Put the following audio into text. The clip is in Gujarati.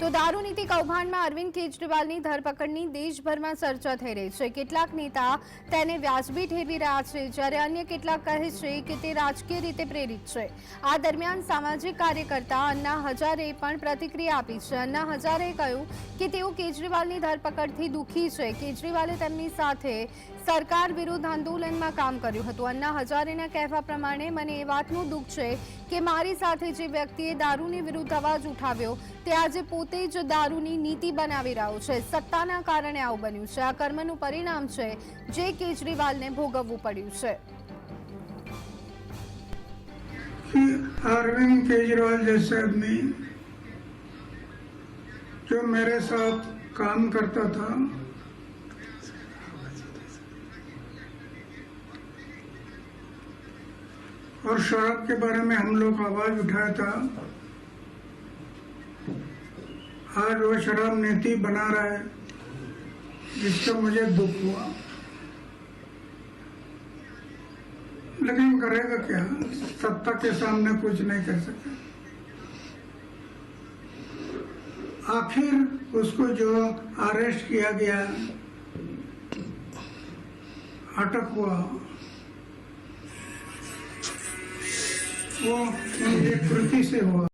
તો દારૂ નીતિ કૌભાંડમાં અરવિંદ કેજરીવાલની ધરપકડની દેશભરમાં ચર્ચા થઈ રહી છે. કેટલાક નેતા તેને વ્યાજબી ઠેરવી રહ્યા છે, જ્યારે અન્ય કેટલાક કહે છે કે તે રાજકીય રીતે પ્રેરિત છે. આ દરમિયાન સામાજિક કાર્યકર્તા અન્ના હજારે પણ પ્રતિક્રિયા આપી છે. અન્ના હજારે કહ્યું કે તેઓ કેજરીવાલની ધરપકડથી દુઃખી છે. કેજરીવાલે તેમની સાથે સરકાર વિરુદ્ધ આંદોલનમાં કામ કર્યું હતું. અન્ના હજારેના કહેવા પ્રમાણે, મને એ વાતનું દુઃખ છે કે મારી સાથે જે વ્યક્તિએ દારૂની વિરુદ્ધ અવાજ ઉઠાવ્યો, તે આજે પોતે જ દારૂની નીતિ બનાવી રહ્યો છે સત્તાના કારણે આવું બન્યું છે આ કર્મનું પરિણામ છે જે કેજરીવાલને ભોગવવું પડ્યું છે कि अरविंद केजरीवाल जैसे आदमी जो मेरे साथ काम करता था और शराब के बारे में हम लोग आवाज उठाया था आज वो शराब नीति बना रहा है जिसका मुझे दुख हुआ। लेकिन करेगा क्या? सत्ता के सामने कुछ नहीं कर सकता। आखिर उसको जो अरेस्ट किया गया, अटक हुआ। वो उनकी कृति से हुआ।